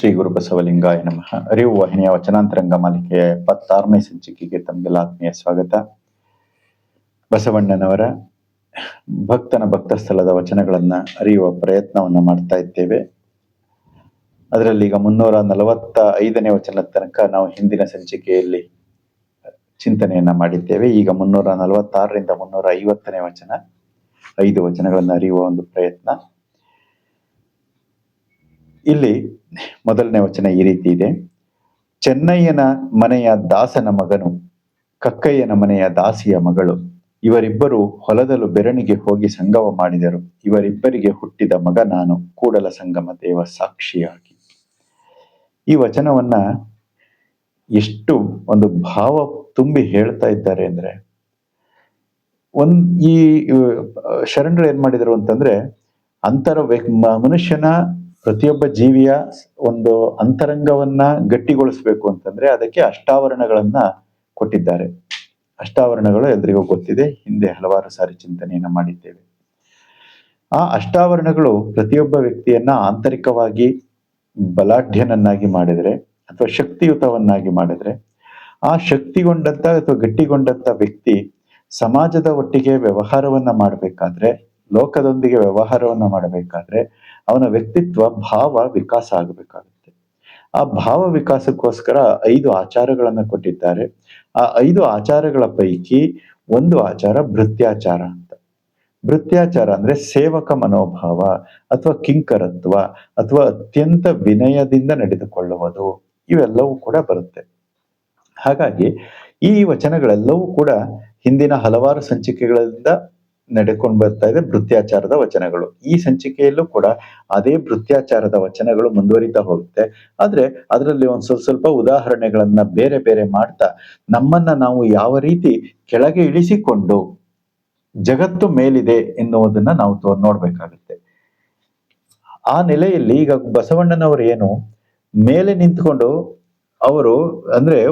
ಶ್ರೀ ಗುರು ಬಸವಲಿಂಗಾಯ ನಮಃ. ಅರಿವು ವಾಹಿನಿಯ ವಚನಾಂತರಂಗ ಮಾಲಿಕೆಯ ಎಪ್ಪತ್ತಾರನೇ ಸಂಚಿಕೆಗೆ ತಮಗೆಲ್ಲ ಆತ್ಮೀಯ ಸ್ವಾಗತ. ಬಸವಣ್ಣನವರ ಭಕ್ತನ ಭಕ್ತ ಸ್ಥಳದ ವಚನಗಳನ್ನ ಅರಿಯುವ ಪ್ರಯತ್ನವನ್ನ ಮಾಡ್ತಾ ಇದ್ದೇವೆ. ಅದರಲ್ಲಿ ಈಗ ಮುನ್ನೂರ ನಲವತ್ತ ಐದನೇ ವಚನದ ತನಕ ನಾವು ಹಿಂದಿನ ಸಂಚಿಕೆಯಲ್ಲಿ ಚಿಂತನೆಯನ್ನ ಮಾಡಿದ್ದೇವೆ. ಈಗ ಮುನ್ನೂರ ನಲವತ್ತಾರರಿಂದ ಮುನ್ನೂರ ಐವತ್ತನೇ ವಚನ, ಐದು ವಚನಗಳನ್ನು ಅರಿಯುವ ಒಂದು ಪ್ರಯತ್ನ. ಇಲ್ಲಿ ಮೊದಲನೇ ವಚನ ಈ ರೀತಿ ಇದೆ. ಚೆನ್ನಯ್ಯನ ಮನೆಯ ದಾಸನ ಮಗನು, ಕಕ್ಕಯ್ಯನ ಮನೆಯ ದಾಸಿಯ ಮಗಳು, ಇವರಿಬ್ಬರು ಹೊಲದಲು ಬೆರಣಿಗೆ ಹೋಗಿ ಸಂಗಮ ಮಾಡಿದರು. ಇವರಿಬ್ಬರಿಗೆ ಹುಟ್ಟಿದ ಮಗ ನಾನು, ಕೂಡಲ ಸಂಗಮ ದೇವ ಸಾಕ್ಷಿಯಾಗಿ. ಈ ವಚನವನ್ನ ಎಷ್ಟು ಒಂದು ಭಾವ ತುಂಬಿ ಹೇಳ್ತಾ ಇದ್ದಾರೆ ಅಂದ್ರೆ, ಒಂದ್ ಈ ಶರಣರು ಏನ್ ಮಾಡಿದರು ಅಂತಂದ್ರೆ ಅಂತರ ವ್ಯ ಮನುಷ್ಯನ ಪ್ರತಿಯೊಬ್ಬ ಜೀವಿಯ ಒಂದು ಅಂತರಂಗವನ್ನ ಗಟ್ಟಿಗೊಳಿಸ್ಬೇಕು ಅಂತಂದ್ರೆ ಅದಕ್ಕೆ ಅಷ್ಟಾವರಣಗಳನ್ನ ಕೊಟ್ಟಿದ್ದಾರೆ. ಅಷ್ಟಾವರಣಗಳು ಎಲ್ರಿಗೂ ಗೊತ್ತಿದೆ. ಹಿಂದೆ ಹಲವಾರು ಸಾರಿ ಚಿಂತನೆಯನ್ನ ಮಾಡಿದ್ದೇವೆ. ಆ ಅಷ್ಟಾವರಣಗಳು ಪ್ರತಿಯೊಬ್ಬ ವ್ಯಕ್ತಿಯನ್ನ ಆಂತರಿಕವಾಗಿ ಬಲಾಢ್ಯನನ್ನಾಗಿ ಮಾಡಿದ್ರೆ ಅಥವಾ ಶಕ್ತಿಯುತವನ್ನಾಗಿ ಮಾಡಿದ್ರೆ ಆ ಶಕ್ತಿಗೊಂಡಂತ ಅಥವಾ ಗಟ್ಟಿಗೊಂಡಂತ ವ್ಯಕ್ತಿ ಸಮಾಜದ ಒಟ್ಟಿಗೆ ವ್ಯವಹಾರವನ್ನ ಮಾಡಬೇಕಾದ್ರೆ ಲೋಕದೊಂದಿಗೆ ವ್ಯವಹಾರವನ್ನ ಮಾಡಬೇಕಾದ್ರೆ ಅವನ ವ್ಯಕ್ತಿತ್ವ, ಭಾವ ವಿಕಾಸ ಆಗಬೇಕಾಗುತ್ತೆ. ಆ ಭಾವ ವಿಕಾಸಕ್ಕೋಸ್ಕರ ಐದು ಆಚಾರಗಳನ್ನ ಕೊಟ್ಟಿದ್ದಾರೆ. ಆ ಐದು ಆಚಾರಗಳ ಪೈಕಿ ಒಂದು ಆಚಾರ ಭೃತ್ಯಾಚಾರ ಅಂತ. ಭೃತ್ಯಾಚಾರ ಅಂದ್ರೆ ಸೇವಕ ಮನೋಭಾವ ಅಥವಾ ಕಿಂಕರತ್ವ ಅಥವಾ ಅತ್ಯಂತ ವಿನಯದಿಂದ ನಡೆದುಕೊಳ್ಳುವುದು. ಇವೆಲ್ಲವೂ ಕೂಡ ಬರುತ್ತೆ. ಹಾಗಾಗಿ ಈ ವಚನಗಳೆಲ್ಲವೂ ಕೂಡ ಹಿಂದಿನ ಹಲವಾರು ಸಂಚಿಕೆಗಳಿಂದ ನಡೆಕೊಂಡು ಬರ್ತಾ ಇದೆ ಭೃತ್ಯಾಚಾರದ ವಚನಗಳು. ಈ ಸಂಚಿಕೆಯಲ್ಲೂ ಕೂಡ ಅದೇ ಭೃತ್ಯಾಚಾರದ ವಚನಗಳು ಮುಂದುವರಿತಾ ಹೋಗುತ್ತೆ. ಆದ್ರೆ ಅದರಲ್ಲಿ ಒಂದು ಸ್ವಲ್ಪ ಸ್ವಲ್ಪ ಉದಾಹರಣೆಗಳನ್ನ ಬೇರೆ ಬೇರೆ ಮಾಡ್ತಾ, ನಮ್ಮನ್ನ ನಾವು ಯಾವ ರೀತಿ ಕೆಳಗೆ ಇಳಿಸಿಕೊಂಡು ಜಗತ್ತು ಮೇಲಿದೆ ಎನ್ನುವುದನ್ನ ನಾವು ತೋ- ನೋಡ್ಬೇಕಾಗುತ್ತೆ. ಆ ನೆಲೆಯಲ್ಲಿ ಈಗ ಬಸವಣ್ಣನವರು ಏನು, ಮೇಲೆ ನಿಂತ್ಕೊಂಡು ಅವರು ಅಂದ್ರೆ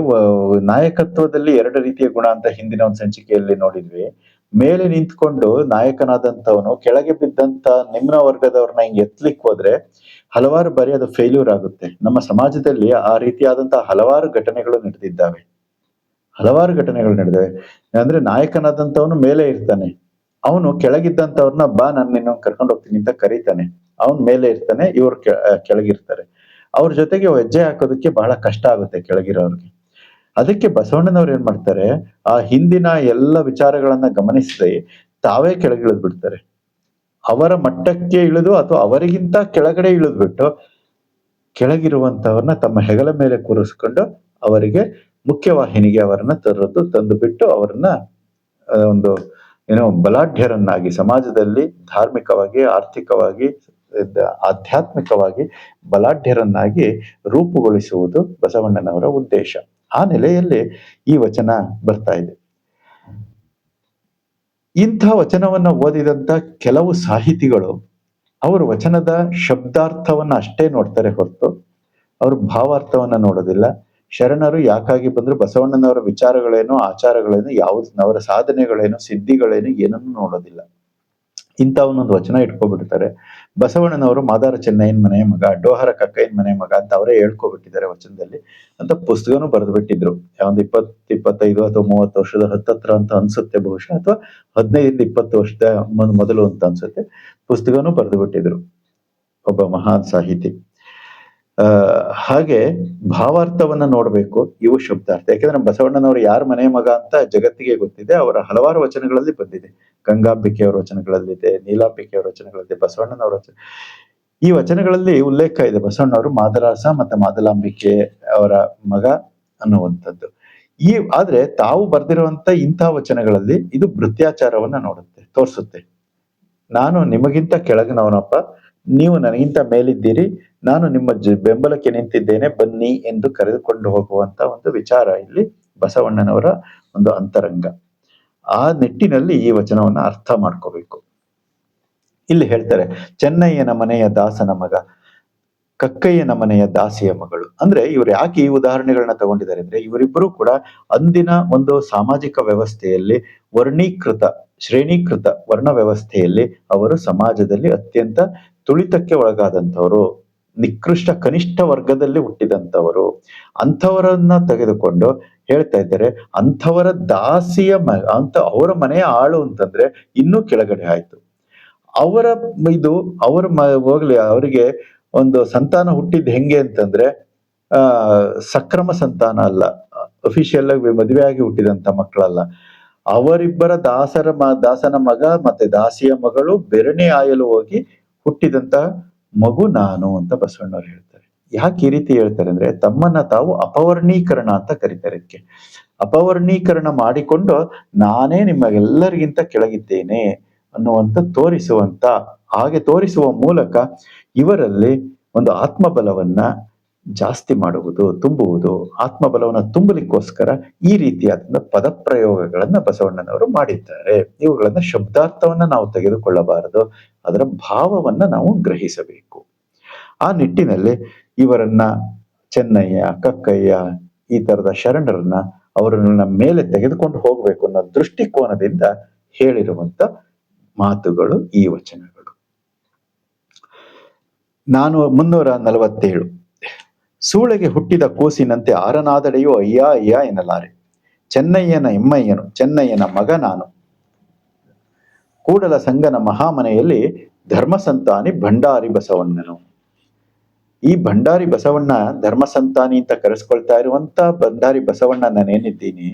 ನಾಯಕತ್ವದಲ್ಲಿ ಎರಡು ರೀತಿಯ ಗುಣ ಅಂತ ಹಿಂದಿನ ಒಂದು ಸಂಚಿಕೆಯಲ್ಲಿ ನೋಡಿದ್ವಿ. ಮೇಲೆ ನಿಂತ್ಕೊಂಡು ನಾಯಕನಾದಂತವನು ಕೆಳಗೆ ಬಿದ್ದಂತ ನಿಮ್ನ ವರ್ಗದವ್ರನ್ನ ಹಿಂಗೆ ಎತ್ಲಿಕ್ ಹೋದ್ರೆ ಹಲವಾರು ಬಾರಿ ಅದು ಫೇಲ್ಯೂರ್ ಆಗುತ್ತೆ. ನಮ್ಮ ಸಮಾಜದಲ್ಲಿ ಆ ರೀತಿಯಾದಂತಹ ಹಲವಾರು ಘಟನೆಗಳು ನಡೆದಿದ್ದಾವೆ. ಹಲವಾರು ಘಟನೆಗಳು ನಡೆದಿವೆ ಅಂದ್ರೆ ನಾಯಕನಾದಂಥವನು ಮೇಲೆ ಇರ್ತಾನೆ. ಅವನು ಕೆಳಗಿದ್ದಂಥವ್ರನ್ನ ಬಾ, ನಾನು ನಿನ್ನ ಕರ್ಕೊಂಡು ಹೋಗ್ತೀನಿ ಅಂತ ಕರೀತಾನೆ. ಅವನ್ ಮೇಲೆ ಇರ್ತಾನೆ, ಇವ್ರು ಕೆಳಗಿರ್ತಾರೆ. ಅವ್ರ ಜೊತೆಗೆ ಹೆಜ್ಜೆ ಹಾಕೋದಕ್ಕೆ ಬಹಳ ಕಷ್ಟ ಆಗುತ್ತೆ ಕೆಳಗಿರೋರ್ಗೆ. ಅದಕ್ಕೆ ಬಸವಣ್ಣನವ್ರು ಏನ್ ಮಾಡ್ತಾರೆ? ಆ ಹಿಂದಿನ ಎಲ್ಲ ವಿಚಾರಗಳನ್ನ ಗಮನಿಸದೆ. ತಾವೇ ಕೆಳಗಿಳಿದ್ ಬಿಡ್ತಾರೆ. ಅವರ ಮಟ್ಟಕ್ಕೆ ಇಳಿದು ಅಥವಾ ಅವರಿಗಿಂತ ಕೆಳಗಡೆ ಇಳಿದ್ಬಿಟ್ಟು ಕೆಳಗಿರುವಂತವ್ರನ್ನ ತಮ್ಮ ಹೆಗಲ ಮೇಲೆ ಕೂರಿಸ್ಕೊಂಡು ಅವರಿಗೆ ಮುಖ್ಯವಾಹಿನಿಗೆ ಅವರನ್ನ ತರೋದು, ತಂದು ಬಿಟ್ಟು ಅವರನ್ನ ಒಂದು, ಏನೋ, ಬಲಾಢ್ಯರನ್ನಾಗಿ, ಸಮಾಜದಲ್ಲಿ ಧಾರ್ಮಿಕವಾಗಿ, ಆರ್ಥಿಕವಾಗಿ ಆಧ್ಯಾತ್ಮಿಕವಾಗಿ ಬಲಾಢ್ಯರನ್ನಾಗಿ ರೂಪುಗೊಳಿಸುವುದು ಬಸವಣ್ಣನವರ ಉದ್ದೇಶ. ಆ ನೆಲೆಯಲ್ಲಿ ಈ ವಚನ ಬರ್ತಾ ಇದೆ. ಇಂಥ ವಚನವನ್ನ ಓದಿದಂತ ಕೆಲವು ಸಾಹಿತಿಗಳು ಅವರು ವಚನದ ಶಬ್ದಾರ್ಥವನ್ನ ಅಷ್ಟೇ ನೋಡ್ತಾರೆ ಹೊರತು ಅವರು ಭಾವಾರ್ಥವನ್ನ ನೋಡೋದಿಲ್ಲ. ಶರಣರು ಯಾಕಾಗಿ ಬಂದ್ರು, ಬಸವಣ್ಣನವರ ವಿಚಾರಗಳೇನು, ಆಚಾರಗಳೇನು ಯಾವ್ದು ಅವರ ಸಾಧನೆಗಳೇನು, ಸಿದ್ಧಿಗಳೇನು ಏನನ್ನು ನೋಡೋದಿಲ್ಲ. ಇಂಥ ಒಂದೊಂದು ವಚನ ಇಟ್ಕೊಬಿಡ್ತಾರೆ. ಬಸವಣ್ಣನವರು ಮಾದಾರ ಚೆನ್ನಯ್ಯನ ಮನೆಯ ಮಗ ಡೋಹರ ಕಕ್ಕಯ್ಯನ ಮನೆಯ ಮಗ ಅಂತ ಅವರೇ ಹೇಳ್ಕೊಬಿಟ್ಟಿದ್ದಾರೆ ವಚನದಲ್ಲಿ. ಅಂತ ಪುಸ್ತಕನೂ ಬರೆದು ಬಿಟ್ಟಿದ್ರು ಒಂದು ಇಪ್ಪತ್ ಇಪ್ಪತ್ತೈದು ಅಥವಾ ಮೂವತ್ತು ವರ್ಷದ ಹತ್ತತ್ರ ಅಂತ ಅನ್ಸುತ್ತೆ ಬಹುಶಃ, ಅಥವಾ ಹದಿನೈದರಿಂದ ಇಪ್ಪತ್ತು ವರ್ಷದ ಮೊದ್- ಮೊದಲು ಅಂತ ಅನ್ಸುತ್ತೆ. ಪುಸ್ತಕನೂ ಬರೆದು ಬಿಟ್ಟಿದ್ರು ಒಬ್ಬ ಮಹಾನ್ ಸಾಹಿತಿ. ಹಾಗೆ ಭಾವಾರ್ಥವನ್ನ ನೋಡ್ಬೇಕು, ಇವು ಶಬ್ದಾರ್ಥ. ಯಾಕಂದ್ರೆ ಬಸವಣ್ಣನವರು ಯಾರ ಮನೆ ಮಗ ಅಂತ ಜಗತ್ತಿಗೆ ಗೊತ್ತಿದೆ, ಅವರ ಹಲವಾರು ವಚನಗಳಲ್ಲಿ ಬಂದಿದೆ. ಗಂಗಾಂಬಿಕೆಯವರ ವಚನಗಳಲ್ಲಿದೆ ನೀಲಾಂಬಿಕೆಯವರ ವಚನಗಳಿದೆ ಬಸವಣ್ಣನವರ ವಚನ ಈ ವಚನಗಳಲ್ಲಿ ಉಲ್ಲೇಖ ಇದೆ. ಬಸವಣ್ಣವರು ಮಾದರಾಸ ಮತ್ತೆ ಮಾದಲಾಂಬಿಕೆ ಅವರ ಮಗ ಅನ್ನುವಂಥದ್ದು. ಈ, ಆದ್ರೆ ತಾವು ಬರ್ದಿರುವಂತ ಇಂತಹ ವಚನಗಳಲ್ಲಿ ಇದು ಭೃತ್ಯಾಚಾರವನ್ನ ನೋಡುತ್ತೆ, ತೋರಿಸುತ್ತೆ. ನಾನು ನಿಮಗಿಂತ ಕೆಳಗಿನವನಪ್ಪ ನೀವು ನನಗಿಂತ ಮೇಲಿದ್ದೀರಿ, ನಾನು ನಿಮ್ಮ ಬೆಂಬಲಕ್ಕೆ ನಿಂತಿದ್ದೇನೆ, ಬನ್ನಿ ಎಂದು ಕರೆದುಕೊಂಡು ಹೋಗುವಂತ ಒಂದು ವಿಚಾರ ಇಲ್ಲಿ ಬಸವಣ್ಣನವರ ಒಂದು ಅಂತರಂಗ. ಆ ನಿಟ್ಟಿನಲ್ಲಿ ಈ ವಚನವನ್ನು ಅರ್ಥ ಮಾಡ್ಕೋಬೇಕು. ಇಲ್ಲಿ ಹೇಳ್ತಾರೆ, ಚೆನ್ನಯ್ಯನ ಮನೆಯ ದಾಸನ ಮಗ, ಕಕ್ಕಯ್ಯನ ಮನೆಯ ದಾಸಿಯ ಮಗಳು. ಅಂದ್ರೆ ಇವ್ರು ಯಾಕೆ ಈ ಉದಾಹರಣೆಗಳನ್ನ ತಗೊಂಡಿದ್ದಾರೆ ಅಂದ್ರೆ, ಇವರಿಬ್ಬರು ಕೂಡ ಅಂದಿನ ಒಂದು ಸಾಮಾಜಿಕ ವ್ಯವಸ್ಥೆಯಲ್ಲಿ ವರ್ಣೀಕೃತ, ಶ್ರೇಣೀಕೃತ ವರ್ಣ ವ್ಯವಸ್ಥೆಯಲ್ಲಿ ಅವರು ಸಮಾಜದಲ್ಲಿ ಅತ್ಯಂತ ತುಳಿತಕ್ಕೆ ಒಳಗಾದಂಥವರು, ನಿಕೃಷ್ಟ ಕನಿಷ್ಠ ವರ್ಗದಲ್ಲಿ ಹುಟ್ಟಿದಂಥವರು, ಅಂಥವರನ್ನ ತೆಗೆದುಕೊಂಡು ಹೇಳ್ತಾ ಇದ್ದಾರೆ, ಅಂಥವರ ದಾಸಿಯ ಮ, ಅಂತ ಅವರ ಮನೆಯ ಆಳು ಅಂತಂದ್ರೆ ಇನ್ನೂ ಕೆಳಗಡೆ ಆಯ್ತು. ಅವರ ಇದು, ಅವರ ಮ, ಹೋಗ್ಲಿ, ಅವರಿಗೆ ಒಂದು ಸಂತಾನ ಹುಟ್ಟಿದ್ ಹೆಂಗೆ ಅಂತಂದ್ರೆ, ಆ, ಸಕ್ರಮ ಸಂತಾನ ಅಲ್ಲ ಅಫಿಷಿಯಲ್ ಆಗಿ ಮದುವೆ ಆಗಿ ಹುಟ್ಟಿದಂತ ಮಕ್ಕಳಲ್ಲ. ಅವರಿಬ್ಬರ ದಾಸರ ಮ, ದಾಸನ ಮಗ ಮತ್ತೆ ದಾಸಿಯ ಮಗಳು ಬೆರಣೆ ಆಯಲು ಹೋಗಿ ಹುಟ್ಟಿದಂತ ಮಗು ನಾನು ಅಂತ ಬಸವಣ್ಣವ್ರು ಹೇಳ್ತಾರೆ. ಯಾಕೆ ಈ ರೀತಿ ಹೇಳ್ತಾರೆ ಅಂದ್ರೆ ತಮ್ಮನ್ನ ತಾವು ಅಪವರ್ಣೀಕರಣ ಅಂತ ಕರೀತಾರೆ ಅದಕ್ಕೆ. ಅಪವರ್ಣೀಕರಣ ಮಾಡಿಕೊಂಡು ನಾನೇ ನಿಮಗೆಲ್ಲರಿಗಿಂತ ಕೆಳಗಿದ್ದೇನೆ ಅನ್ನುವಂತ ತೋರಿಸುವಂತ, ಹಾಗೆ ತೋರಿಸುವ ಮೂಲಕ ಇವರಲ್ಲಿ ಒಂದು ಆತ್ಮಬಲವನ್ನ ಜಾಸ್ತಿ ಮಾಡುವುದು, ತುಂಬುವುದು, ಆತ್ಮಬಲವನ್ನು ತುಂಬಲಿಕ್ಕೋಸ್ಕರ ಈ ರೀತಿಯಾದ ಪದಪ್ರಯೋಗಗಳನ್ನ ಬಸವಣ್ಣನವರು ಮಾಡಿದ್ದಾರೆ. ಇವುಗಳನ್ನ ಶಬ್ದಾರ್ಥವನ್ನ ನಾವು ತೆಗೆದುಕೊಳ್ಳಬಾರದು, ಅದರ ಭಾವವನ್ನ ನಾವು ಗ್ರಹಿಸಬೇಕು. ಆ ನಿಟ್ಟಿನಲ್ಲಿ ಇವರನ್ನ ಚೆನ್ನಯ್ಯ, ಕಕ್ಕಯ್ಯ, ಈ ತರದ ಶರಣರನ್ನ ಅವರನ್ನ ಮೇಲೆ ತೆಗೆದುಕೊಂಡು ಹೋಗಬೇಕು ಅನ್ನೋ ದೃಷ್ಟಿಕೋನದಿಂದ ಹೇಳಿರುವಂತ ಮಾತುಗಳು ಈ ವಚನಗಳು. ನಾನು ಮುನ್ನೂರ ನಲವತ್ತೇಳು. ಸೂಳೆಗೆ ಹುಟ್ಟಿದ ಕೂಸಿನಂತೆ ಆರನಾದಡೆಯೂ ಅಯ್ಯ ಅಯ್ಯ ಎನ್ನಲಾರೆ. ಚೆನ್ನಯ್ಯನ ಎಮ್ಮಯ್ಯನು, ಚೆನ್ನಯ್ಯನ ಮಗ ನಾನು. ಕೂಡಲ ಸಂಗನ ಮಹಾಮನೆಯಲ್ಲಿ ಧರ್ಮಸಂತಾನಿ ಭಂಡಾರಿ ಬಸವಣ್ಣನು. ಈ ಭಂಡಾರಿ ಬಸವಣ್ಣ ಧರ್ಮಸಂತಾನಿ ಅಂತ ಕರೆಸ್ಕೊಳ್ತಾ ಇರುವಂತ ಭಂಡಾರಿ ಬಸವಣ್ಣ ನಾನೇನಿದ್ದೀನಿ,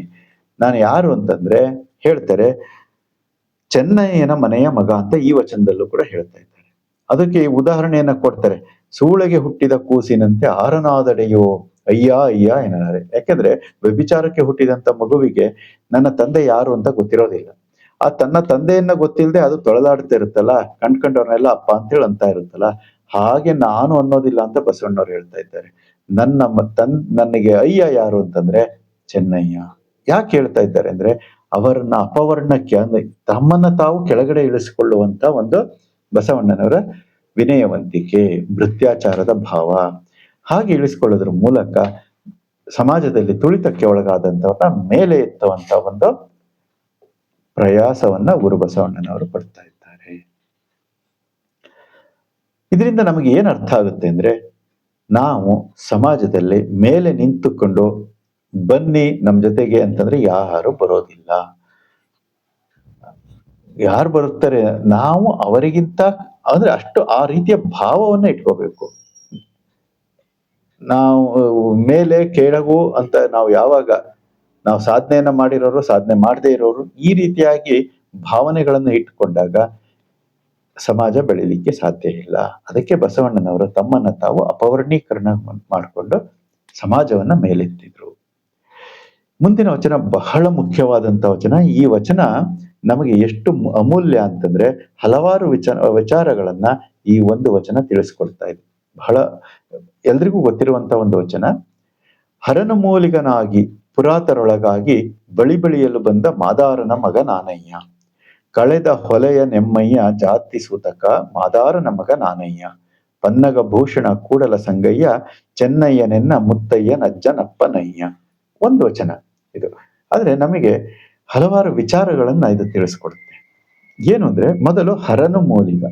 ನಾನು ಯಾರು ಅಂತಂದ್ರೆ ಹೇಳ್ತಾರೆ, ಚೆನ್ನಯ್ಯನ ಮನೆಯ ಮಗ ಅಂತ ಈ ವಚನದಲ್ಲೂ ಕೂಡ ಹೇಳ್ತಾ ಇದ್ದಾರೆ. ಅದಕ್ಕೆ ಉದಾಹರಣೆಯನ್ನ ಕೊಡ್ತಾರೆ. ಸೂಳೆಗೆ ಹುಟ್ಟಿದ ಕೂಸಿನಂತೆ ಆರನಾದಡೆಯೋ, ಅಯ್ಯ ಅಯ್ಯ ಎನ್ನಲಾರೆ. ಯಾಕೆಂದ್ರೆ ವ್ಯಭಿಚಾರಕ್ಕೆ ಹುಟ್ಟಿದಂತ ಮಗುವಿಗೆ ನನ್ನ ತಂದೆ ಯಾರು ಅಂತ ಗೊತ್ತಿರೋದಿಲ್ಲ. ಆ ತನ್ನ ತಂದೆಯನ್ನ ಗೊತ್ತಿಲ್ಲದೆ ಅದು ತೊಳೆದಾಡ್ತಾ ಇರುತ್ತಲ್ಲ ಕಂಡ್ಕೊಂಡವ್ರನ್ನೆಲ್ಲ ಅಪ್ಪ ಅಂತೇಳಿ ಅಂತ ಇರುತ್ತಲ್ಲ, ಹಾಗೆ ನಾನು ಅನ್ನೋದಿಲ್ಲ ಅಂತ ಬಸವಣ್ಣವ್ರು ಹೇಳ್ತಾ ಇದ್ದಾರೆ. ನನ್ನ ತನ್, ನನಗೆ ಅಯ್ಯ ಯಾರು ಅಂತಂದ್ರೆ ಚೆನ್ನಯ್ಯ. ಯಾಕೆ ಹೇಳ್ತಾ ಇದ್ದಾರೆ ಅಂದ್ರೆ ಅವರನ್ನ ಅಪವರ್ಣಕ್ಕೆ ಅಂದ್ರೆ ತಮ್ಮನ್ನ ತಾವು ಕೆಳಗಡೆ ಇಳಿಸಿಕೊಳ್ಳುವಂತ ಒಂದು ಬಸವಣ್ಣನವರ ವಿನಯವಂತಿಕೆ, ಭೃತ್ಯಾಚಾರದ ಭಾವ ಹಾಗೆ ಇಳಿಸ್ಕೊಳ್ಳೋದ್ರ ಮೂಲಕ ಸಮಾಜದಲ್ಲಿ ತುಳಿತಕ್ಕೆ ಒಳಗಾದಂಥವನ್ನ ಮೇಲೆ ಎತ್ತುವಂತ ಒಂದು ಪ್ರಯಾಸವನ್ನ ಗುರುಬಸವಣ್ಣನವರು ಪಡ್ತಾ ಇದ್ದಾರೆ. ಇದರಿಂದ ನಮಗೆ ಏನ್ ಅರ್ಥ ಆಗುತ್ತೆ ಅಂದ್ರೆ ನಾವು ಸಮಾಜದಲ್ಲಿ ಮೇಲೆ ನಿಂತುಕೊಂಡು ಬನ್ನಿ ನಮ್ಮ ಜೊತೆಗೆ ಅಂತಂದ್ರೆ ಯಾರು ಬರೋದಿಲ್ಲ. ಯಾರು ಬರುತ್ತಾರೆ? ನಾವು ಅವರಿಗಿಂತ ಅಂದ್ರೆ ಅಷ್ಟು ಆ ರೀತಿಯ ಭಾವವನ್ನ ಇಟ್ಕೋಬೇಕು. ನಾವು, ಮೇಲೆ, ಕೆಳಗು ಅಂತ ನಾವು ಯಾವಾಗ ನಾವು ಸಾಧನೆಯನ್ನ ಮಾಡಿರೋರು, ಸಾಧನೆ ಮಾಡದೇ ಇರೋರು, ಈ ರೀತಿಯಾಗಿ ಭಾವನೆಗಳನ್ನು ಇಟ್ಕೊಂಡಾಗ ಸಮಾಜ ಬೆಳೀಲಿಕ್ಕೆ ಸಾಧ್ಯ ಇಲ್ಲ. ಅದಕ್ಕೆ ಬಸವಣ್ಣನವರು ತಮ್ಮನ್ನ ತಾವು ಅಪವರ್ಣೀಕರಣ ಮಾಡಿಕೊಂಡು ಸಮಾಜವನ್ನ ಮೇಲೆತ್ತಿದ್ರು. ಮುಂದಿನ ವಚನ ಬಹಳ ಮುಖ್ಯವಾದಂತ ವಚನ. ಈ ವಚನ ನಮಗೆ ಎಷ್ಟು ಅಮೂಲ್ಯ ಅಂತಂದ್ರೆ ಹಲವಾರು ವಿಚಾರ ವಿಚಾರಗಳನ್ನ ಈ ಒಂದು ವಚನ ತಿಳಿಸ್ಕೊಡ್ತಾ ಇದೆ. ಬಹಳ, ಎಲ್ರಿಗೂ ಗೊತ್ತಿರುವಂತ ಒಂದು ವಚನ, ಹರನ ಮೂಲಿಗನಾಗಿ ಪುರಾತರೊಳಗಾಗಿ ಬಳಿ ಬಳಿಯಲು ಬಂದ ಮಾದಾರನ ಮಗ ನಾನಯ್ಯ. ಕಳೆದ ಹೊಲೆಯ ನೆಮ್ಮಯ್ಯ ಜಾತಿ ಸೂತಕ ಮಾದಾರನ ಮಗ ನಾನಯ್ಯ. ಪನ್ನಗ ಭೂಷಣ ಕೂಡಲ ಸಂಗಯ್ಯ, ಚೆನ್ನಯ್ಯನೆನ್ನ ಮುತ್ತಯ್ಯ ನಜ್ಜನಪ್ಪನಯ್ಯ. ಒಂದು ವಚನ ಇದು. ಆದ್ರೆ ನಮಗೆ ಹಲವಾರು ವಿಚಾರಗಳನ್ನ ಇದು ತಿಳಿಸ್ಕೊಡುತ್ತೆ. ಏನು ಅಂದ್ರೆ ಮೊದಲು ಹರನು ಮೂಲಿಗ.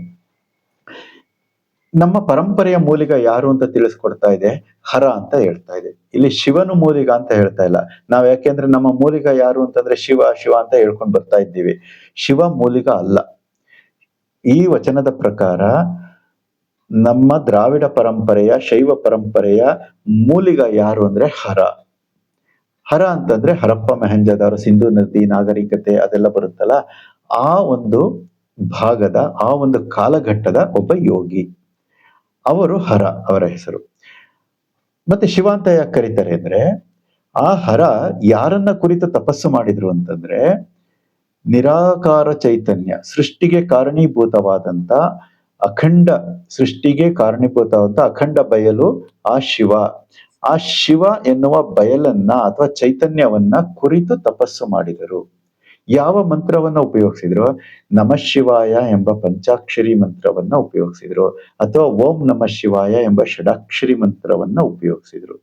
ನಮ್ಮ ಪರಂಪರೆಯ ಮೂಲಿಗ ಯಾರು ಅಂತ ತಿಳಿಸ್ಕೊಡ್ತಾ ಇದೆ? ಹರ ಅಂತ ಹೇಳ್ತಾ ಇದೆ. ಇಲ್ಲಿ ಶಿವನು ಮೂಲಿಗ ಅಂತ ಹೇಳ್ತಾ ಇಲ್ಲ. ನಾವು ಯಾಕೆಂದ್ರೆ ನಮ್ಮ ಮೂಲಿಗ ಯಾರು ಅಂತಂದ್ರೆ ಶಿವ ಶಿವ ಅಂತ ಹೇಳ್ಕೊಂಡು ಬರ್ತಾ ಇದ್ದೀವಿ. ಶಿವ ಮೂಲಿಗ ಅಲ್ಲ. ಈ ವಚನದ ಪ್ರಕಾರ ನಮ್ಮ ದ್ರಾವಿಡ ಪರಂಪರೆಯ, ಶೈವ ಪರಂಪರೆಯ ಮೂಲಿಗ ಯಾರು ಅಂದ್ರೆ ಹರ. ಹರ ಅಂತಂದ್ರೆ ಹರಪ್ಪ ಮೆಹಂಜದಾರ ಸಿಂಧು ನದಿ ನಾಗರಿಕತೆ ಅದೆಲ್ಲ ಬರುತ್ತಲ್ಲ, ಆ ಒಂದು ಭಾಗದ, ಆ ಒಂದು ಕಾಲಘಟ್ಟದ ಒಬ್ಬ ಯೋಗಿ. ಅವರು ಹರ ಅವರ ಹೆಸರು. ಮತ್ತೆ ಶಿವ ಅಂತ ಯಾಕೆ ಕರೀತಾರೆ ಅಂದ್ರೆ, ಆ ಹರ ಯಾರನ್ನ ಕುರಿತು ತಪಸ್ಸು ಮಾಡಿದ್ರು ಅಂತಂದ್ರೆ, ನಿರಾಕಾರ ಚೈತನ್ಯ, ಸೃಷ್ಟಿಗೆ ಕಾರಣೀಭೂತವಾದಂತ ಅಖಂಡ ಸೃಷ್ಟಿಗೆ ಕಾರಣೀಭೂತವಾದಂತ ಅಖಂಡ ಬಯಲು ಆ ಶಿವ. ಆ ಶಿವ ಎನ್ನುವ ಬಯಲನ್ನ ಅಥವಾ ಚೈತನ್ಯವನ್ನ ಕುರಿತು ತಪಸ್ಸು ಮಾಡಿದರು. ಯಾವ ಮಂತ್ರವನ್ನ ಉಪಯೋಗಿಸಿದ್ರು? ನಮ ಶಿವಾಯ ಎಂಬ ಪಂಚಾಕ್ಷರಿ ಮಂತ್ರವನ್ನ ಉಪಯೋಗಿಸಿದ್ರು ಅಥವಾ ಓಂ ನಮಃ ಶಿವಾಯ ಎಂಬ ಷಡಾಕ್ಷರಿ ಮಂತ್ರವನ್ನ ಉಪಯೋಗಿಸಿದ್ರು.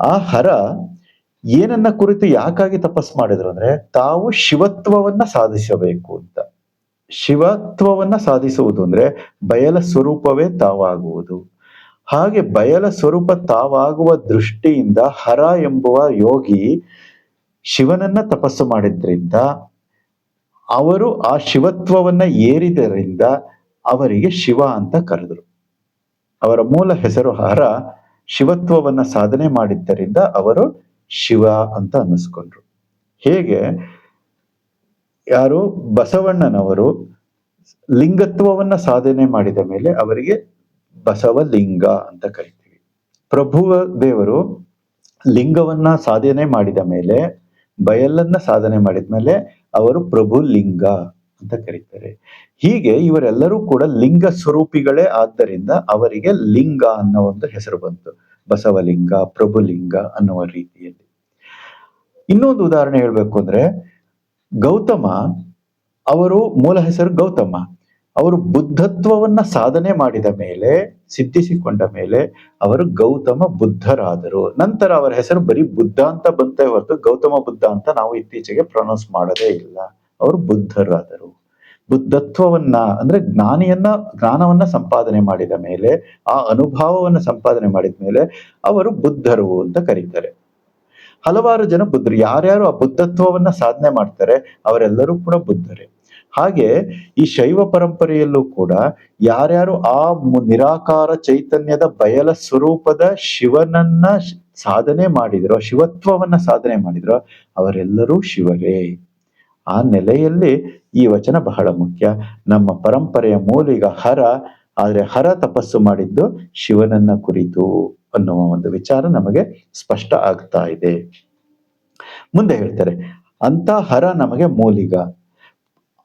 ಆ ಹರ ಏನನ್ನ ಕುರಿತು ಯಾಕಾಗಿ ತಪಸ್ಸು ಮಾಡಿದ್ರು ಅಂದ್ರೆ ತಾವು ಶಿವತ್ವವನ್ನ ಸಾಧಿಸಬೇಕು ಅಂತ. ಶಿವತ್ವವನ್ನ ಸಾಧಿಸುವುದು ಅಂದ್ರೆ ಬಯಲ ಸ್ವರೂಪವೇ ತಾವಾಗುವುದು. ಹಾಗೆ ಬಯಲ ಸ್ವರೂಪ ತಾವಾಗುವ ದೃಷ್ಟಿಯಿಂದ ಹರ ಎಂಬುವ ಯೋಗಿ ಶಿವನನ್ನ ತಪಸ್ಸು ಮಾಡಿದ್ರಿಂದ, ಅವರು ಆ ಶಿವತ್ವವನ್ನ ಏರಿದರಿಂದ ಅವರಿಗೆ ಶಿವ ಅಂತ ಕರೆದರು. ಅವರ ಮೂಲ ಹೆಸರು ಹರ, ಶಿವತ್ವವನ್ನ ಸಾಧನೆ ಮಾಡಿದ್ದರಿಂದ ಅವರು ಶಿವ ಅಂತ ಅನ್ನಿಸ್ಕೊಂಡ್ರು. ಹೇಗೆ? ಯಾರು ಬಸವಣ್ಣನವರು ಲಿಂಗತ್ವವನ್ನ ಸಾಧನೆ ಮಾಡಿದ ಮೇಲೆ ಅವರಿಗೆ ಬಸವಲಿಂಗ ಅಂತ ಕರಿತೀವಿ. ಪ್ರಭುವ ದೇವರು ಲಿಂಗವನ್ನ ಸಾಧನೆ ಮಾಡಿದ ಮೇಲೆ, ಬಯಲನ್ನ ಸಾಧನೆ ಮಾಡಿದ ಮೇಲೆ ಅವರು ಪ್ರಭು ಲಿಂಗ ಅಂತ ಕರೀತಾರೆ. ಹೀಗೆ ಇವರೆಲ್ಲರೂ ಕೂಡ ಲಿಂಗ ಸ್ವರೂಪಿಗಳೇ ಆದ್ದರಿಂದ ಅವರಿಗೆ ಲಿಂಗ ಅನ್ನೋ ಒಂದು ಹೆಸರು ಬಂತು. ಬಸವಲಿಂಗ, ಪ್ರಭುಲಿಂಗ ಅನ್ನುವ ರೀತಿಯಲ್ಲಿ. ಇನ್ನೊಂದು ಉದಾಹರಣೆ ಹೇಳ್ಬೇಕು ಅಂದ್ರೆ ಗೌತಮ, ಅವರು ಮೂಲ ಹೆಸರು ಗೌತಮ. ಅವರು ಬುದ್ಧತ್ವವನ್ನ ಸಾಧನೆ ಮಾಡಿದ ಮೇಲೆ, ಸಿದ್ಧಿಸಿಕೊಂಡ ಮೇಲೆ ಅವರು ಗೌತಮ ಬುದ್ಧರಾದರು. ನಂತರ ಅವರ ಹೆಸರು ಬರೀ ಬುದ್ಧ ಅಂತ ಬಂತೆ ಹೊರತು ಗೌತಮ ಬುದ್ಧ ಅಂತ ನಾವು ಇತ್ತೀಚೆಗೆ ಪ್ರೊನೌನ್ಸ್ ಮಾಡೋದೇ ಇಲ್ಲ. ಅವರು ಬುದ್ಧರಾದರು. ಬುದ್ಧತ್ವವನ್ನ ಅಂದ್ರೆ ಜ್ಞಾನಿಯನ್ನ, ಜ್ಞಾನವನ್ನ ಸಂಪಾದನೆ ಮಾಡಿದ ಮೇಲೆ, ಆ ಅನುಭವವನ್ನ ಸಂಪಾದನೆ ಮಾಡಿದ ಮೇಲೆ ಅವರು ಬುದ್ಧರು ಅಂತ ಕರೀತಾರೆ. ಹಲವಾರು ಜನ ಬುದ್ಧರು. ಯಾರ್ಯಾರು ಆ ಬುದ್ಧತ್ವವನ್ನ ಸಾಧನೆ ಮಾಡ್ತಾರೆ, ಅವರೆಲ್ಲರೂ ಕೂಡ ಬುದ್ಧರೇ. ಹಾಗೆ ಈ ಶೈವ ಪರಂಪರೆಯಲ್ಲೂ ಕೂಡ ಯಾರ್ಯಾರು ಆ ನಿರಾಕಾರ ಚೈತನ್ಯದ ಬಯಲ ಸ್ವರೂಪದ ಶಿವನನ್ನ ಸಾಧನೆ ಮಾಡಿದ್ರೋ, ಶಿವತ್ವವನ್ನ ಸಾಧನೆ ಮಾಡಿದ್ರೋ, ಅವರೆಲ್ಲರೂ ಶಿವರೇ. ಆ ನೆಲೆಯಲ್ಲಿ ಈ ವಚನ ಬಹಳ ಮುಖ್ಯ. ನಮ್ಮ ಪರಂಪರೆಯ ಮೂಲಿಗ ಹರ, ಆದ್ರೆ ಹರ ತಪಸ್ಸು ಮಾಡಿದ್ದು ಶಿವನನ್ನ ಕುರಿತು ಅನ್ನುವ ಒಂದು ವಿಚಾರ ನಮಗೆ ಸ್ಪಷ್ಟ ಆಗ್ತಾ ಇದೆ. ಮುಂದೆ ಹೇಳ್ತಾರೆ ಅಂತ ಹರ ನಮಗೆ ಮೂಲಿಗ.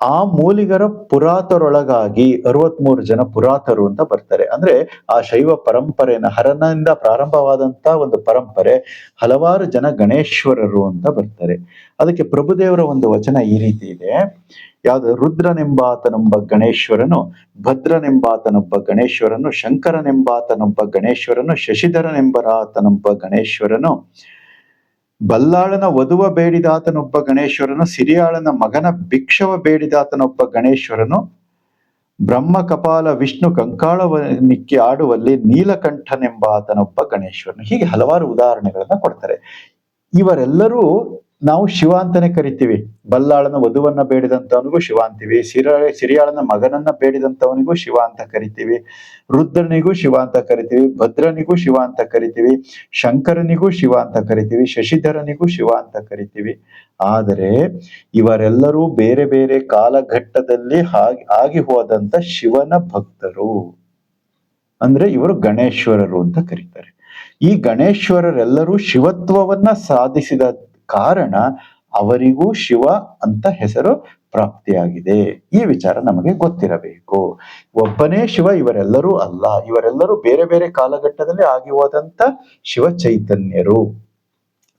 ಆ ಮೂಲಿಗರ ಪುರಾತರೊಳಗಾಗಿ ಅರವತ್ಮೂರು ಜನ ಪುರಾತರು ಅಂತ ಬರ್ತಾರೆ. ಅಂದ್ರೆ ಆ ಶೈವ ಪರಂಪರೆನ ಹರನಿಂದ ಪ್ರಾರಂಭವಾದಂತ ಒಂದು ಪರಂಪರೆ ಹಲವಾರು ಜನ ಗಣೇಶ್ವರರು ಅಂತ ಬರ್ತಾರೆ. ಅದಕ್ಕೆ ಪ್ರಭುದೇವರ ಒಂದು ವಚನ ಈ ರೀತಿ ಇದೆ. ಯಾವ್ದು? ರುದ್ರನೆಂಬಾತನೊಬ್ಬ ಗಣೇಶ್ವರನು ಭದ್ರನೆಂಬಾತನೊಬ್ಬ ಗಣೇಶ್ವರನು ಶಂಕರನೆಂಬಾತನೊಬ್ಬ ಗಣೇಶ್ವರನು ಶಶಿಧರನೆಂಬರಾತನೊಬ್ಬ ಗಣೇಶ್ವರನು ಬಲ್ಲಾಳನ ವಧುವ ಬೇಡಿದಾತನೊಬ್ಬ ಗಣೇಶ್ವರನು, ಸಿರಿಯಾಳನ ಮಗನ ಭಿಕ್ಷವ ಬೇಡಿದಾತನೊಬ್ಬ ಗಣೇಶ್ವರನು, ಬ್ರಹ್ಮ ಕಪಾಲ ವಿಷ್ಣು ಕಂಕಾಳವನಿಕ್ಕೆ ಆಡುವಲ್ಲಿ ನೀಲಕಂಠನೆಂಬ ಆತನೊಬ್ಬ ಗಣೇಶ್ವರನು. ಹೀಗೆ ಹಲವಾರು ಉದಾಹರಣೆಗಳನ್ನ ಕೊಡ್ತಾರೆ. ಇವರೆಲ್ಲರೂ ನಾವು ಶಿವ ಅಂತಾನೆ ಕರಿತೀವಿ. ಬಲ್ಲಾಳನ ವಧುವನ್ನ ಬೇಡಿದಂತವನಿಗೂ ಶಿವ ಅಂತೀವಿ ಸಿರ, ಸಿರಿಯಾಳನ ಮಗನನ್ನ ಬೇಡಿದಂತವನಿಗೂ ಶಿವ ಅಂತ ಕರಿತೀವಿ. ರುದ್ರನಿಗೂ ಶಿವ ಅಂತ ಕರಿತೀವಿ. ಭದ್ರನಿಗೂ ಶಿವ ಅಂತ ಕರಿತೀವಿ. ಶಂಕರನಿಗೂ ಶಿವ ಅಂತ ಕರಿತೀವಿ. ಶಶಿಧರನಿಗೂ ಶಿವ ಅಂತ ಕರಿತೀವಿ. ಆದರೆ ಇವರೆಲ್ಲರೂ ಬೇರೆ ಬೇರೆ ಕಾಲಘಟ್ಟದಲ್ಲಿ ಹಾಗೆ, ಆಗಿ ಹೋದಂತ ಶಿವನ ಭಕ್ತರು. ಅಂದ್ರೆ ಇವರು ಗಣೇಶ್ವರರು ಅಂತ ಕರೀತಾರೆ. ಈ ಗಣೇಶ್ವರರೆಲ್ಲರೂ ಶಿವತ್ವವನ್ನ ಸಾಧಿಸಿದ ಕಾರಣ ಅವರಿಗೂ ಶಿವ ಅಂತ ಹೆಸರು ಪ್ರಾಪ್ತಿಯಾಗಿದೆ. ಈ ವಿಚಾರ ನಮಗೆ ಗೊತ್ತಿರಬೇಕು. ಒಬ್ಬನೇ ಶಿವ, ಇವರೆಲ್ಲರೂ ಅಲ್ಲ. ಇವರೆಲ್ಲರೂ ಬೇರೆ ಬೇರೆ ಕಾಲಘಟ್ಟದಲ್ಲಿ ಆಗಿ ಹೋದಂತ ಶಿವ ಚೈತನ್ಯರು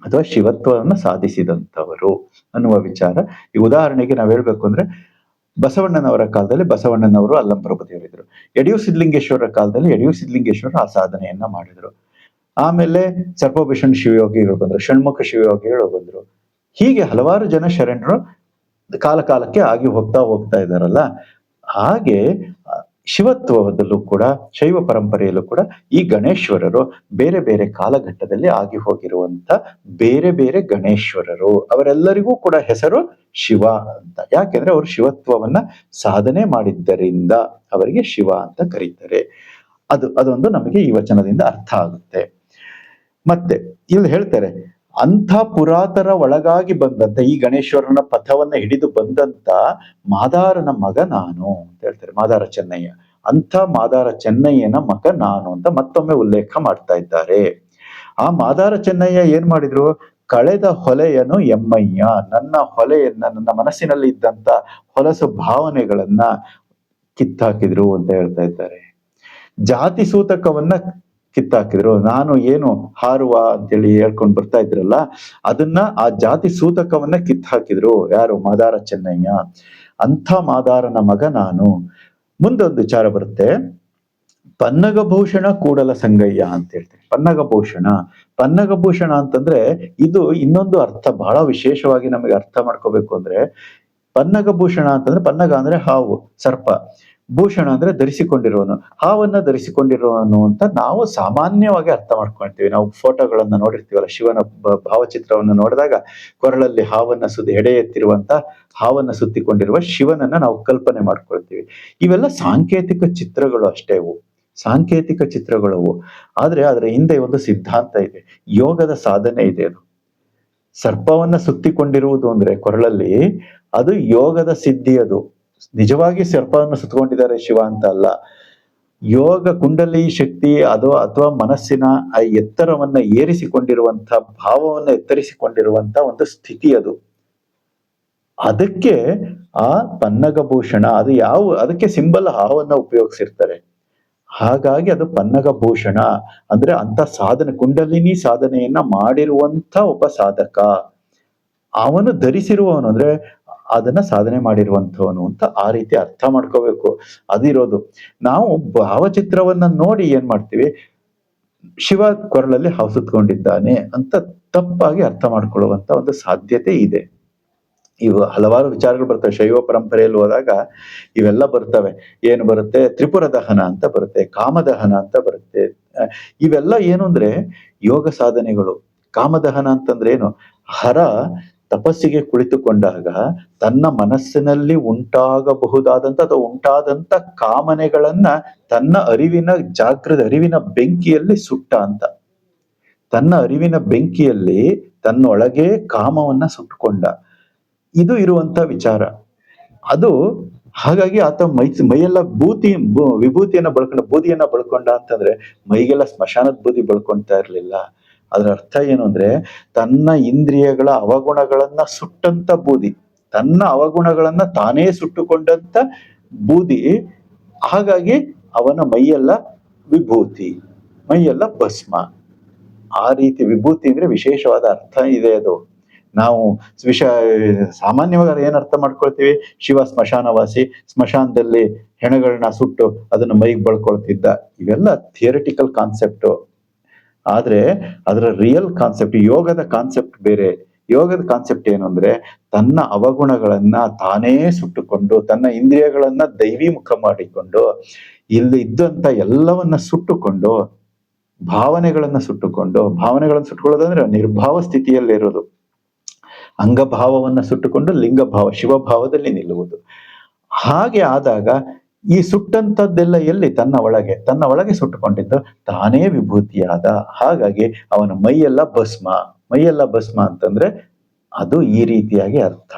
ಅಥವಾ ಶಿವತ್ವವನ್ನು ಸಾಧಿಸಿದಂಥವರು ಅನ್ನುವ ವಿಚಾರ. ಈ ಉದಾಹರಣೆಗೆ ನಾವ್ ಹೇಳ್ಬೇಕು ಅಂದ್ರೆ, ಬಸವಣ್ಣನವರ ಕಾಲದಲ್ಲಿ ಬಸವಣ್ಣನವರು ಅಲ್ಲಂ ಪ್ರಭುದೇವರಿದ್ರು ಯಡಿಯೂ ಸಿದ್ಧಲಿಂಗೇಶ್ವರರ ಕಾಲದಲ್ಲಿ ಯಡಿಯೂ ಸಿದ್ಧಲಿಂಗೇಶ್ವರ ಆ ಸಾಧನೆಯನ್ನ ಮಾಡಿದ್ರು. ಆಮೇಲೆ ಸರ್ಪಭೂಷಣ್ ಶಿವಯೋಗಿಗಳು ಬಂದ್ರು, ಷಣ್ಮುಖ ಶಿವಯೋಗಿಗಳು ಬಂದ್ರು. ಹೀಗೆ ಹಲವಾರು ಜನ ಶರಣರು ಕಾಲ ಕಾಲಕ್ಕೆ ಆಗಿ ಹೋಗ್ತಾ ಹೋಗ್ತಾ ಇದ್ದಾರಲ್ಲ. ಹಾಗೆ ಶಿವತ್ವದಲ್ಲೂ ಕೂಡ, ಶೈವ ಪರಂಪರೆಯಲ್ಲೂ ಕೂಡ ಈ ಗಣೇಶ್ವರರು ಬೇರೆ ಬೇರೆ ಕಾಲಘಟ್ಟದಲ್ಲಿ ಆಗಿ ಹೋಗಿರುವಂತ ಬೇರೆ ಬೇರೆ ಗಣೇಶ್ವರರು. ಅವರೆಲ್ಲರಿಗೂ ಕೂಡ ಹೆಸರು ಶಿವ ಅಂತ. ಯಾಕೆಂದ್ರೆ ಅವರು ಶಿವತ್ವವನ್ನ ಸಾಧನೆ ಮಾಡಿದ್ದರಿಂದ ಅವರಿಗೆ ಶಿವ ಅಂತ ಕರೀತಾರೆ. ಅದು, ಅದೊಂದು ನಮಗೆ ಈ ವಚನದಿಂದ ಅರ್ಥ ಆಗುತ್ತೆ. ಮತ್ತೆ ಇಲ್ಲಿ ಹೇಳ್ತಾರೆ, ಅಂಥ ಪುರಾತರ ಒಳಗಾಗಿ ಬಂದಂತ, ಈ ಗಣೇಶ್ವರನ ಪಥವನ್ನ ಹಿಡಿದು ಬಂದಂತ ಮಾದಾರನ ಮಗ ನಾನು ಅಂತ ಹೇಳ್ತಾರೆ, ಮಾದಾರ ಚೆನ್ನಯ್ಯ. ಅಂಥ ಮಾದಾರ ಚೆನ್ನಯ್ಯನ ಮಗ ನಾನು ಅಂತ ಮತ್ತೊಮ್ಮೆ ಉಲ್ಲೇಖ ಮಾಡ್ತಾ ಇದ್ದಾರೆ. ಆ ಮಾದಾರ ಚೆನ್ನಯ್ಯ ಏನ್ ಮಾಡಿದ್ರು, ಕಳೆದ ಹೊಲೆಯನು ಎಮ್ಮಯ್ಯ, ನನ್ನ ಹೊಲೆಯನ್ನ, ನನ್ನ ಮನಸ್ಸಿನಲ್ಲಿ ಇದ್ದಂತ ಹೊಲಸು ಭಾವನೆಗಳನ್ನ ಕಿತ್ತಾಕಿದ್ರು ಅಂತ ಹೇಳ್ತಾ ಇದ್ದಾರೆ. ಜಾತಿ ಸೂತಕವನ್ನ ಕಿತ್ತಾಕಿದ್ರು. ನಾನು ಏನು ಹಾರುವ ಅಂತೇಳಿ ಹೇಳ್ಕೊಂಡು ಬರ್ತಾ ಇದ್ರಲ್ಲ, ಅದನ್ನ ಆ ಜಾತಿ ಸೂತಕವನ್ನ ಕಿತ್ ಹಾಕಿದ್ರು ಯಾರು? ಮಾದಾರ ಚೆನ್ನಯ್ಯ. ಅಂಥ ಮಾದಾರನ ಮಗ ನಾನು. ಮುಂದೊಂದು ವಿಚಾರ ಬರುತ್ತೆ. ಪನ್ನಗಭೂಷಣ ಕೂಡಲ ಸಂಗಯ್ಯ ಅಂತ ಹೇಳ್ತಾರೆ. ಪನ್ನಗಭೂಷಣ ಪನ್ನಗಭೂಷಣ ಅಂತಂದ್ರೆ ಇದು ಇನ್ನೊಂದು ಅರ್ಥ ಬಹಳ ವಿಶೇಷವಾಗಿ ನಮಗೆ ಅರ್ಥ ಮಾಡ್ಕೋಬೇಕು ಅಂದ್ರೆ ಪನ್ನಗಭೂಷಣ ಅಂತಂದ್ರೆ ಪನ್ನಗ ಅಂದ್ರೆ ಹಾವು, ಸರ್ಪ. ಭೂಷಣ ಅಂದ್ರೆ ಧರಿಸಿಕೊಂಡಿರುವನು. ಹಾವನ್ನ ಧರಿಸಿಕೊಂಡಿರುವನು ಅಂತ ನಾವು ಸಾಮಾನ್ಯವಾಗಿ ಅರ್ಥ ಮಾಡ್ಕೊಳ್ತೀವಿ. ನಾವು ಫೋಟೋಗಳನ್ನ ನೋಡಿರ್ತೀವಲ್ಲ, ಶಿವನ ಭಾವಚಿತ್ರವನ್ನು ನೋಡಿದಾಗ ಕೊರಳಲ್ಲಿ ಹಾವನ್ನ ಸುದ್ದಿ ಎಡೆ ಎತ್ತಿರುವಂತ ಹಾವನ್ನ ಸುತ್ತಿಕೊಂಡಿರುವ ಶಿವನನ್ನ ನಾವು ಕಲ್ಪನೆ ಮಾಡ್ಕೊಳ್ತೀವಿ. ಇವೆಲ್ಲ ಸಾಂಕೇತಿಕ ಚಿತ್ರಗಳು ಅಷ್ಟೇ ಇವು. ಸಾಂಕೇತಿಕ ಚಿತ್ರಗಳವು ಆದ್ರೆ ಅದರ ಹಿಂದೆ ಒಂದು ಸಿದ್ಧಾಂತ ಇದೆ. ಯೋಗದ ಸಾಧನೆ ಇದೆ ಅದು. ಸರ್ಪವನ್ನ ಸುತ್ತಿಕೊಂಡಿರುವುದು ಅಂದ್ರೆ ಕೊರಳಲ್ಲಿ ಅದು ಯೋಗದ ಸಿದ್ಧಿ ಅದು. ನಿಜವಾಗಿ ಸರ್ಪವನ್ನು ಸುತ್ತಕೊಂಡಿದ್ದಾರೆ ಶಿವ ಅಂತ ಅಲ್ಲ ಯೋಗ ಕುಂಡಲಿ ಶಕ್ತಿ ಅದು ಅಥವಾ ಮನಸ್ಸಿನ ಆ ಎತ್ತರವನ್ನ ಏರಿಸಿಕೊಂಡಿರುವಂತ ಭಾವವನ್ನು ಎತ್ತರಿಸಿಕೊಂಡಿರುವಂತ ಒಂದು ಸ್ಥಿತಿ ಅದು. ಅದಕ್ಕೆ ಆ ಪನ್ನಗಭೂಷಣ, ಅದು ಯಾವ, ಅದಕ್ಕೆ ಸಿಂಬಲ್ ಹಾವನ್ನ ಉಪಯೋಗಿಸಿರ್ತಾರೆ. ಹಾಗಾಗಿ ಅದು ಪನ್ನಗಭೂಷಣ. ಅಂದ್ರೆ ಅಂತ ಸಾಧನೆ, ಕುಂಡಲಿನಿ ಸಾಧನೆಯನ್ನ ಮಾಡಿರುವಂತ ಒಬ್ಬ ಸಾಧಕ. ಅವನು ಧರಿಸಿರುವವನು, ಅಂದ್ರೆ ಅದನ್ನ ಸಾಧನೆ ಮಾಡಿರುವಂಥವನು ಅಂತ ಆ ರೀತಿ ಅರ್ಥ ಮಾಡ್ಕೋಬೇಕು. ಅದಿರೋದು. ನಾವು ಭಾವಚಿತ್ರವನ್ನ ನೋಡಿ ಏನ್ ಮಾಡ್ತೀವಿ? ಶಿವ ಕೊರಳಲ್ಲಿ ಹಾವು ಸುತ್ಕೊಂಡಿದ್ದಾನೆ ಅಂತ ತಪ್ಪಾಗಿ ಅರ್ಥ ಮಾಡ್ಕೊಳ್ಳುವಂತ ಒಂದು ಸಾಧ್ಯತೆ ಇದೆ. ಇವು ಹಲವಾರು ವಿಚಾರಗಳು ಬರ್ತವೆ. ಶೈವ ಪರಂಪರೆಯಲ್ಲಿ ಹೋದಾಗ ಇವೆಲ್ಲ ಬರ್ತವೆ. ಏನು ಬರುತ್ತೆ? ತ್ರಿಪುರ ದಹನ ಅಂತ ಬರುತ್ತೆ ಕಾಮದಹನ ಅಂತ ಬರುತ್ತೆ. ಇವೆಲ್ಲ ಏನು ಅಂದ್ರೆ ಯೋಗ ಸಾಧನೆಗಳು. ಕಾಮದಹನ ಅಂತಂದ್ರೆ ಏನು? ಹರ ತಪಸ್ಸಿಗೆ ಕುಳಿತುಕೊಂಡಾಗ ತನ್ನ ಮನಸ್ಸಿನಲ್ಲಿ ಉಂಟಾಗಬಹುದಾದಂತ ಅಥವಾ ಉಂಟಾದಂತ ಕಾಮನೆಗಳನ್ನ ತನ್ನ ಅರಿವಿನ ಜಾಗೃತ ಅರಿವಿನ ಬೆಂಕಿಯಲ್ಲಿ ಸುಟ್ಟ ಅಂತ. ತನ್ನ ಅರಿವಿನ ಬೆಂಕಿಯಲ್ಲಿ ತನ್ನೊಳಗೆ ಕಾಮವನ್ನ ಸುಟ್ಟುಕೊಂಡ. ಇದು ಇರುವಂತ ವಿಚಾರ. ಅದು ಹಾಗಾಗಿ ಆತ ಮೈ ಮೈಯೆಲ್ಲ ಬು- ವಿಭೂತಿಯನ್ನ ಬಳ್ಕೊಂಡ, ಬೂದಿಯನ್ನ ಬಳ್ಕೊಂಡ ಅಂತಂದ್ರೆ ಮೈಗೆಲ್ಲ ಸ್ಮಶಾನದ ಬೂದಿ ಬಳ್ಕೊಂತಾ ಇರ್ಲಿಲ್ಲ. ಅದರ ಅರ್ಥ ಏನು ಅಂದ್ರೆ ತನ್ನ ಇಂದ್ರಿಯಗಳ ಅವಗುಣಗಳನ್ನ ಸುಟ್ಟಂತ ಬೂದಿ, ತನ್ನ ಅವಗುಣಗಳನ್ನ ತಾನೇ ಸುಟ್ಟುಕೊಂಡಂತ ಬೂದಿ, ಹಾಗಾಗಿ ಅವನ ಮೈಯೆಲ್ಲ ವಿಭೂತಿ, ಮೈಯೆಲ್ಲ ಭಸ್ಮ. ಆ ರೀತಿ ವಿಭೂತಿ ಅಂದ್ರೆ ವಿಶೇಷವಾದ ಅರ್ಥ ಇದೆ ಅದು. ನಾವು ವಿಷ ಸಾಮಾನ್ಯವಾಗಿ ಏನ್ ಅರ್ಥ ಮಾಡ್ಕೊಳ್ತೀವಿ? ಶಿವ ಸ್ಮಶಾನವಾಸಿ, ಸ್ಮಶಾನದಲ್ಲಿ ಹೆಣಗಳನ್ನ ಸುಟ್ಟು ಅದನ್ನ ಮೈಗೆ ಬಳ್ಕೊಳ್ತಿದ್ದ. ಇವೆಲ್ಲ ಥಿಯರಿಟಿಕಲ್ ಕಾನ್ಸೆಪ್ಟ್ ಆದ್ರೆ ಅದರ ರಿಯಲ್ ಕಾನ್ಸೆಪ್ಟ್ ಯೋಗದ ಕಾನ್ಸೆಪ್ಟ್ ಬೇರೆ. ಯೋಗದ ಕಾನ್ಸೆಪ್ಟ್ ಏನು ಅಂದ್ರೆ ತನ್ನ ಅವಗುಣಗಳನ್ನ ತಾನೇ ಸುಟ್ಟುಕೊಂಡು, ತನ್ನ ಇಂದ್ರಿಯಗಳನ್ನ ದೈವಿಮುಖ ಮಾಡಿಕೊಂಡು, ಇಲ್ಲಿ ಇದ್ದಂತ ಎಲ್ಲವನ್ನ ಸುಟ್ಟುಕೊಂಡು, ಭಾವನೆಗಳನ್ನ ಸುಟ್ಟುಕೊಂಡು, ಭಾವನೆಗಳನ್ನ ಸುಟ್ಟುಕೊಳ್ಳೋದಂದ್ರೆ ನಿರ್ಭಾವ ಸ್ಥಿತಿಯಲ್ಲಿ ಇರೋದು. ಅಂಗಭಾವವನ್ನ ಸುಟ್ಟುಕೊಂಡು ಲಿಂಗಭಾವ, ಶಿವಭಾವದಲ್ಲಿ ನಿಲ್ಲುವುದು. ಹಾಗೆ ಆದಾಗ ಈ ಸುಟ್ಟಂಥದ್ದೆಲ್ಲ ಎಲ್ಲಿ? ತನ್ನ ಒಳಗೆ. ತನ್ನ ಒಳಗೆ ಸುಟ್ಟುಕೊಂಡಿದ್ದು ತಾನೇ ವಿಭೂತಿಯಾದ. ಹಾಗಾಗಿ ಅವನ ಮೈಯೆಲ್ಲ ಭಸ್ಮ. ಮೈಯೆಲ್ಲ ಭಸ್ಮ ಅಂತಂದ್ರೆ ಅದು ಈ ರೀತಿಯಾಗಿ ಅರ್ಥ.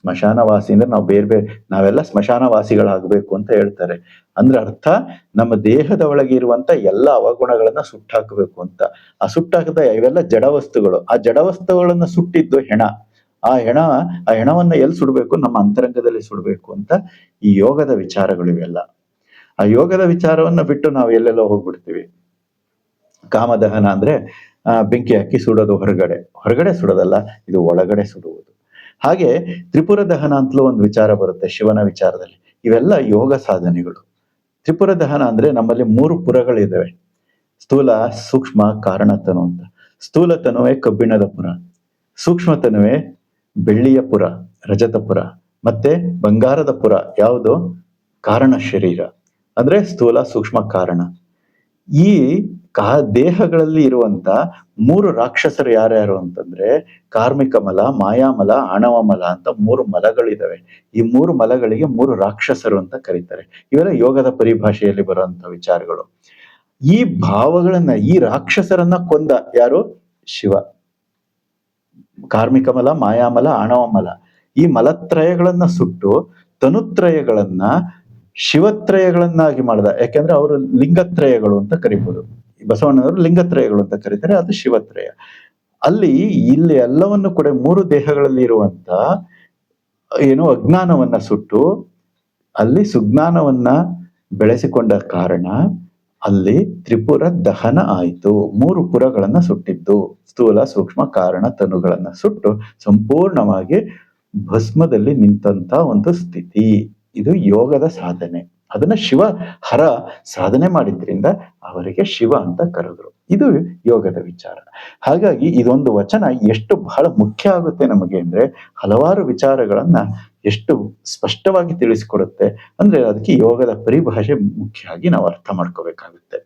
ಸ್ಮಶಾನವಾಸಿ ಅಂದ್ರೆ ನಾವು ಬೇರೆ ಬೇರೆ, ನಾವೆಲ್ಲ ಸ್ಮಶಾನವಾಸಿಗಳಾಗಬೇಕು ಅಂತ ಹೇಳ್ತಾರೆ. ಅಂದ್ರೆ ಅರ್ಥ, ನಮ್ಮ ದೇಹದ ಒಳಗೆ ಇರುವಂತ ಎಲ್ಲ ಅವಗುಣಗಳನ್ನ ಸುಟ್ಟಾಕಬೇಕು ಅಂತ. ಆ ಸುಟ್ಟಾಕದ ಇವೆಲ್ಲ ಜಡವಸ್ತುಗಳು. ಆ ಜಡವಸ್ತುಗಳನ್ನ ಸುಟ್ಟಿದ್ದು ಹೆಣ. ಆ ಹೆಣ ಆ ಹೆಣವನ್ನ ಎಲ್ಲಿ ಸುಡಬೇಕು? ನಮ್ಮ ಅಂತರಂಗದಲ್ಲಿ ಸುಡಬೇಕು ಅಂತ ಈ ಯೋಗದ ವಿಚಾರಗಳು ಇವೆಲ್ಲ. ಆ ಯೋಗದ ವಿಚಾರವನ್ನ ಬಿಟ್ಟು ನಾವು ಎಲ್ಲೆಲ್ಲೋ ಹೋಗ್ಬಿಡ್ತೀವಿ. ಕಾಮದಹನ ಅಂದ್ರೆ ಆ, ಬೆಂಕಿ ಹಾಕಿ ಸುಡೋದು ಹೊರಗಡೆ. ಹೊರಗಡೆ ಸುಡೋದಲ್ಲ ಇದು ಒಳಗಡೆ ಸುಡುವುದು. ಹಾಗೆ ತ್ರಿಪುರ ದಹನ ಅಂತಲೂ ಒಂದು ವಿಚಾರ ಬರುತ್ತೆ ಶಿವನ ವಿಚಾರದಲ್ಲಿ. ಇವೆಲ್ಲ ಯೋಗ ಸಾಧನೆಗಳು. ತ್ರಿಪುರ ದಹನ ಅಂದ್ರೆ ನಮ್ಮಲ್ಲಿ ಮೂರು ಪುರಗಳಿದ್ದಾವೆ ಸ್ಥೂಲ ಸೂಕ್ಷ್ಮ ಕಾರಣತನು ಅಂತ. ಸ್ಥೂಲತನುವೆ ಕಬ್ಬಿಣದ ಪುರ. ಸೂಕ್ಷ್ಮ ತನುವೆ ಬೆಳ್ಳಿಯ ಪುರ ರಜತ ಪುರ ಮತ್ತೆ ಬಂಗಾರದ ಪುರ ಯಾವುದು? ಕಾರಣ ಶರೀರ. ಅಂದ್ರೆ ಸ್ಥೂಲ ಸೂಕ್ಷ್ಮ ಕಾರಣ. ಈ ಕಾ ದೇಹಗಳಲ್ಲಿ ಇರುವಂತ ಮೂರು ರಾಕ್ಷಸರು ಯಾರ್ಯಾರು ಅಂತಂದ್ರೆ ಕಾರ್ಮಿಕ ಮಲ ಮಾಯಾಮಲ ಆಣವ ಮಲ ಅಂತ ಮೂರು ಮಲಗಳಿದಾವೆ. ಈ ಮೂರು ಮಲಗಳಿಗೆ ಮೂರು ರಾಕ್ಷಸರು ಅಂತ ಕರೀತಾರೆ. ಇವೆಲ್ಲ ಯೋಗದ ಪರಿಭಾಷೆಯಲ್ಲಿ ಬರುವಂತ ವಿಚಾರಗಳು. ಈ ಭಾವಗಳನ್ನ, ಈ ರಾಕ್ಷಸರನ್ನ ಕೊಂದ ಯಾರು? ಶಿವ. ಕಾರ್ಮಿಕ ಮಲ ಮಾಯಾಮಲ ಆಣವ ಮಲ ಈ ಮಲತ್ರಯಗಳನ್ನ ಸುಟ್ಟು ತನುತ್ರಯಗಳನ್ನ ಶಿವತ್ರಯಗಳನ್ನಾಗಿ ಮಾಡಿದ. ಯಾಕೆಂದ್ರೆ ಅವರು ಲಿಂಗತ್ರಯಗಳು ಅಂತ ಕರಿಬಹುದು ಬಸವಣ್ಣನವರು ಲಿಂಗತ್ರಯಗಳು ಅಂತ ಕರೀತಾರೆ, ಅದು ಶಿವತ್ರಯ. ಅಲ್ಲಿ ಇಲ್ಲಿ ಎಲ್ಲವನ್ನು ಕೂಡ ಮೂರು ದೇಹಗಳಲ್ಲಿ ಇರುವಂತ ಏನು ಅಜ್ಞಾನವನ್ನ ಸುಟ್ಟು ಅಲ್ಲಿ ಸುಜ್ಞಾನವನ್ನ ಬೆಳೆಸಿಕೊಂಡ ಕಾರಣ ಅಲ್ಲಿ ತ್ರಿಪುರ ದಹನ ಆಯಿತು. ಮೂರು ಪುರಗಳನ್ನ ಸುಟ್ಟಿದ್ದು. ಸ್ಥೂಲ ಸೂಕ್ಷ್ಮ ಕಾರಣ ತನುಗಳನ್ನ ಸುಟ್ಟು ಸಂಪೂರ್ಣವಾಗಿ ಭಸ್ಮದಲ್ಲಿ ನಿಂತಹ ಒಂದು ಸ್ಥಿತಿ. ಇದು ಯೋಗದ ಸಾಧನೆ. ಅದನ್ನ ಶಿವ ಹರ ಸಾಧನೆ ಮಾಡಿದ್ರಿಂದ ಅವರಿಗೆ ಶಿವ ಅಂತ ಕರೆದ್ರು. ಇದು ಯೋಗದ ವಿಚಾರ. ಹಾಗಾಗಿ ಇದೊಂದು ವಚನ ಎಷ್ಟು ಬಹಳ ಮುಖ್ಯ ಆಗುತ್ತೆ ನಮಗೆ ಅಂದ್ರೆ ಹಲವಾರು ವಿಚಾರಗಳನ್ನ ಎಷ್ಟು ಸ್ಪಷ್ಟವಾಗಿ ತಿಳಿಸಿಕೊಡುತ್ತೆ ಅಂದ್ರೆ ಅದಕ್ಕೆ ಯೋಗದ ಪರಿಭಾಷೆ ಮುಖ್ಯವಾಗಿ ನಾವು ಅರ್ಥ ಮಾಡ್ಕೋಬೇಕಾಗುತ್ತೆ.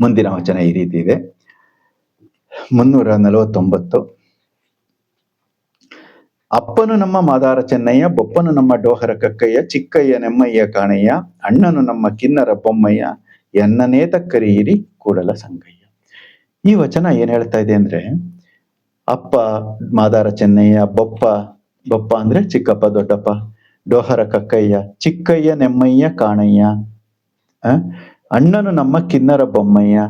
ಮುಂದಿನ ವಚನ ಈ ರೀತಿ ಇದೆ. ಮುನ್ನೂರ ನಲವತ್ತೊಂಬತ್ತು. ಅಪ್ಪನು ನಮ್ಮ ಮಾದಾರ ಚೆನ್ನಯ್ಯ, ಬೊಪ್ಪನು ನಮ್ಮ ಡೋಹರ ಕಕ್ಕಯ್ಯ, ಚಿಕ್ಕಯ್ಯ ನೆಮ್ಮಯ್ಯ ಕಾಣಯ್ಯ, ಅಣ್ಣನು ನಮ್ಮ ಕಿನ್ನರ ಬೊಮ್ಮಯ್ಯ ಎನ್ನನೇತ ಕರೆಯಿರಿ ಕೂಡಲ ಸಂಗಯ್ಯ. ಈ ವಚನ ಏನ್ ಹೇಳ್ತಾ ಇದೆ ಅಂದ್ರೆ, ಅಪ್ಪ ಮಾದಾರ ಚೆನ್ನಯ್ಯ, ಬೊಪ್ಪ ಬೊಪ್ಪ ಅಂದ್ರೆ ಚಿಕ್ಕಪ್ಪ, ದೊಡ್ಡಪ್ಪ, ಡೋಹರ ಕಕ್ಕಯ್ಯ, ಚಿಕ್ಕಯ್ಯ, ನೆಮ್ಮಯ್ಯ, ಕಾಣಯ್ಯ? ಅಣ್ಣನು ನಮ್ಮ ಕಿನ್ನರ ಬೊಮ್ಮಯ್ಯ,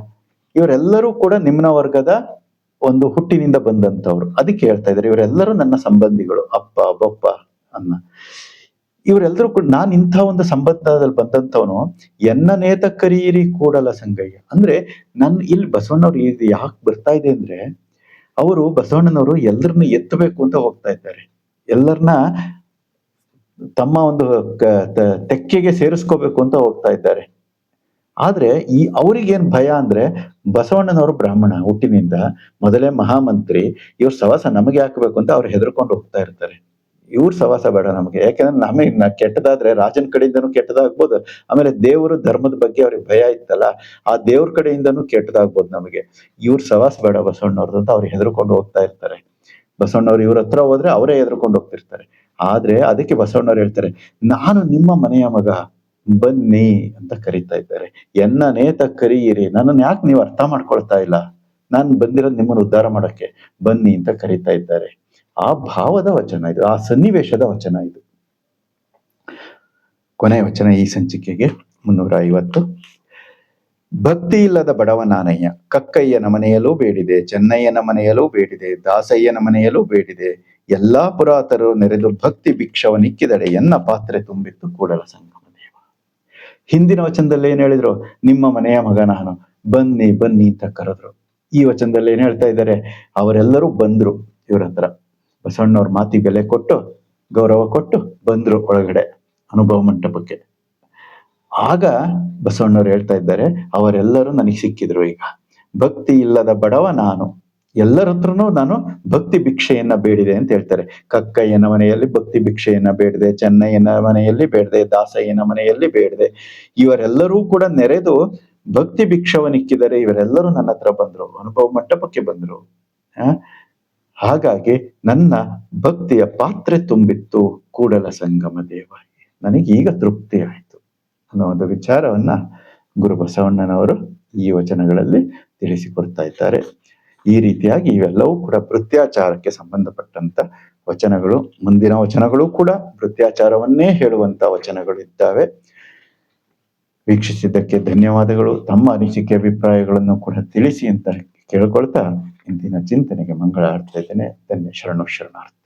ಇವರೆಲ್ಲರೂ ಕೂಡ ನಿಮ್ನ ವರ್ಗದ ಒಂದು ಹುಟ್ಟಿನಿಂದ ಬಂದಂತವ್ರು. ಅದಕ್ಕೆ ಹೇಳ್ತಾ ಇದ್ದಾರೆ, ಇವರೆಲ್ಲರೂ ನನ್ನ ಸಂಬಂಧಿಗಳು, ಅಪ್ಪ, ಬೊಪ್ಪ ಅನ್ನ ಇವರೆಲ್ಲರೂ ಕೂಡ ನಾನು ಇಂಥ ಒಂದು ಸಂಬಂಧದಲ್ಲಿ ಬಂದಂಥವನು ಎನ್ನ ನೇತ ಕರೀರಿ ಕೂಡಲ ಸಂಗಯ್ಯ. ಅಂದ್ರೆ ನನ್ ಇಲ್ಲಿ ಬಸವಣ್ಣವ್ರು ಇದು ಯಾಕೆ ಬರ್ತಾ ಇದೆ ಅಂದ್ರೆ ಅವರು ಬಸವಣ್ಣನವರು ಎಲ್ಲರನ್ನ ಎತ್ತಬೇಕು ಅಂತ ಹೋಗ್ತಾ ಇದ್ದಾರೆ. ಎಲ್ಲರನ್ನ ತಮ್ಮ ಒಂದು ತೆಕ್ಕೆಗೆ ಸೇರಿಸ್ಕೋಬೇಕು ಅಂತ ಹೋಗ್ತಾ ಇದ್ದಾರೆ. ಆದ್ರೆ ಈ ಅವ್ರಿಗೇನ್ ಭಯ ಅಂದ್ರೆ ಬಸವಣ್ಣನವರು ಬ್ರಾಹ್ಮಣ ಹುಟ್ಟಿನಿಂದ ಮೊದಲೇ ಮಹಾಮಂತ್ರಿ, ಇವ್ರ ಸವಾಸ ನಮಗೆ ಹಾಕಬೇಕು ಅಂತ ಅವ್ರು ಹೆದರ್ಕೊಂಡು ಹೋಗ್ತಾ ಇರ್ತಾರೆ. ಇವ್ರ ಸವಾಸ ಬೇಡ ನಮಗೆ. ಯಾಕಂದ್ರೆ ನಮಗೆ ಕೆಟ್ಟದಾದ್ರೆ ರಾಜನ ಕಡೆಯಿಂದನೂ ಕೆಟ್ಟದಾಗ್ಬೋದು. ಆಮೇಲೆ ದೇವರು ಧರ್ಮದ ಬಗ್ಗೆ ಅವ್ರಿಗೆ ಭಯ ಇತ್ತಲ್ಲ, ಆ ದೇವ್ರ ಕಡೆಯಿಂದನೂ ಕೆಟ್ಟದಾಗ್ಬೋದು ನಮಗೆ. ಇವ್ರ ಸವಾಸ ಬೇಡ ಬಸವಣ್ಣವ್ರದ್ದು ಅಂತ ಅವ್ರು ಹೆದರ್ಕೊಂಡು ಹೋಗ್ತಾ ಇರ್ತಾರೆ. ಬಸವಣ್ಣವ್ರು ಇವ್ರ ಹತ್ರ ಹೋದ್ರೆ ಅವರೇ ಹೆದರ್ಕೊಂಡು ಹೋಗ್ತಿರ್ತಾರೆ. ಆದ್ರೆ ಅದಕ್ಕೆ ಬಸವಣ್ಣವ್ರು ಹೇಳ್ತಾರೆ, ನಾನು ನಿಮ್ಮ ಮನೆಯ ಮಗ, ಬನ್ನಿ ಅಂತ ಕರಿತಾ ಇದ್ದಾರೆ. ಎನ್ನ ನೇತ ಕರೀಯಿರಿ. ನನ್ನನ್ನು ಯಾಕೆ ನೀವು ಅರ್ಥ ಮಾಡ್ಕೊಳ್ತಾ ಇಲ್ಲ? ನಾನು ಬಂದಿರೋದು ನಿಮ್ಮನ್ನು ಉದ್ಧಾರ ಮಾಡಕ್ಕೆ. ಬನ್ನಿ ಅಂತ ಕರಿತಾ ಇದ್ದಾರೆ. ಆ ಭಾವದ ವಚನ ಇದು, ಆ ಸನ್ನಿವೇಶದ ವಚನ ಇದು. ಕೊನೆಯ ವಚನ ಈ ಸಂಚಿಕೆಗೆ ಮುನ್ನೂರ ಐವತ್ತು. ಭಕ್ತಿ ಇಲ್ಲದ ಬಡವ ನಾನಯ್ಯ ಕಕ್ಕಯ್ಯನ ಮನೆಯಲ್ಲೂ ಬೇಡಿದೆ, ಚೆನ್ನಯ್ಯನ ಮನೆಯಲ್ಲೂ ಬೇಡಿದೆ, ದಾಸಯ್ಯನ ಮನೆಯಲ್ಲೂ ಬೇಡಿದೆ. ಎಲ್ಲಾ ಪುರಾತರು ನೆರೆದು ಭಕ್ತಿ ಭಿಕ್ಷವನಿಕ್ಕಿದಡೆ ಎನ್ನ ಪಾತ್ರೆ ತುಂಬಿತ್ತು ಕೂಡಲ ಸಂಗಮ ದೇವ. ಹಿಂದಿನ ವಚನದಲ್ಲಿ ಏನ್ ಹೇಳಿದ್ರು? ನಿಮ್ಮ ಮನೆಯ ಮಗ ನಾನು, ಬನ್ನಿ ಬನ್ನಿ ಅಂತ ಕರೆದ್ರು. ಈ ವಚನದಲ್ಲಿ ಏನ್ ಹೇಳ್ತಾ ಇದ್ದಾರೆ? ಅವರೆಲ್ಲರೂ ಬಂದ್ರು, ಇವ್ರ ಹತ್ರ. ಬಸವಣ್ಣವ್ರ ಮಾತಿಗೆ ಬೆಲೆ ಕೊಟ್ಟು, ಗೌರವ ಕೊಟ್ಟು ಬಂದ್ರು ಒಳಗಡೆ ಅನುಭವ ಮಂಟಪಕ್ಕೆ. ಆಗ ಬಸವಣ್ಣವ್ರು ಹೇಳ್ತಾ ಇದ್ದಾರೆ, ಅವರೆಲ್ಲರೂ ನನಗೆ ಸಿಕ್ಕಿದ್ರು ಈಗ. ಭಕ್ತಿ ಇಲ್ಲದ ಬಡವ ನಾನು. ಎಲ್ಲರ ಹತ್ರನೂ ನಾನು ಭಕ್ತಿ ಭಿಕ್ಷೆಯನ್ನ ಬೇಡಿದೆ ಅಂತ ಹೇಳ್ತಾರೆ. ಕಕ್ಕಯ್ಯನ ಮನೆಯಲ್ಲಿ ಭಕ್ತಿ ಭಿಕ್ಷೆಯನ್ನ ಬೇಡಿದೆ, ಚೆನ್ನಯ್ಯನ ಮನೆಯಲ್ಲಿ ಬೇಡದೆ, ದಾಸಯ್ಯನ ಮನೆಯಲ್ಲಿ ಬೇಡದೆ. ಇವರೆಲ್ಲರೂ ಕೂಡ ನೆರೆದು ಭಕ್ತಿ ಭಿಕ್ಷವನಿಕ್ಕಿದರೆ ಇವರೆಲ್ಲರೂ ನನ್ನ ಹತ್ರ ಬಂದ್ರು, ಅನುಭವ ಮಂಟಪಕ್ಕೆ ಬಂದ್ರು? ಹಾಗಾಗಿ ನನ್ನ ಭಕ್ತಿಯ ಪಾತ್ರೆ ತುಂಬಿತ್ತು ಕೂಡಲ ಸಂಗಮ ದೇವ ನನಗೆ ಈಗ ತೃಪ್ತಿ ಆಯಿತು. ಅನ್ನೋ ಒಂದು ವಿಚಾರವನ್ನ ಗುರು ಬಸವಣ್ಣನವರು ಈ ವಚನಗಳಲ್ಲಿ ತಿಳಿಸಿಕೊಡ್ತಾ ಇದ್ದಾರೆ. ಈ ರೀತಿಯಾಗಿ ಇವೆಲ್ಲವೂ ಕೂಡ ವೃತ್ಯಾಚಾರಕ್ಕೆ ಸಂಬಂಧಪಟ್ಟಂತ ವಚನಗಳು. ಮುಂದಿನ ವಚನಗಳು ಕೂಡ ವೃತ್ಯಾಚಾರವನ್ನೇ ಹೇಳುವಂತ ವಚನಗಳು ಇದ್ದಾವೆ. ವೀಕ್ಷಿಸಿದ್ದಕ್ಕೆ ಧನ್ಯವಾದಗಳು. ತಮ್ಮ ಅನಿಸಿಕೆ, ಅಭಿಪ್ರಾಯಗಳನ್ನು ಕೂಡ ತಿಳಿಸಿ ಅಂತ ಕೇಳ್ಕೊಳ್ತಾ ಇಂದಿನ ಚಿಂತನೆಗೆ ಮಂಗಳ ಇದ್ದೇನೆ ಧನ್ಯ, ಶರಣು, ಶರಣಾರ್ಥಿ.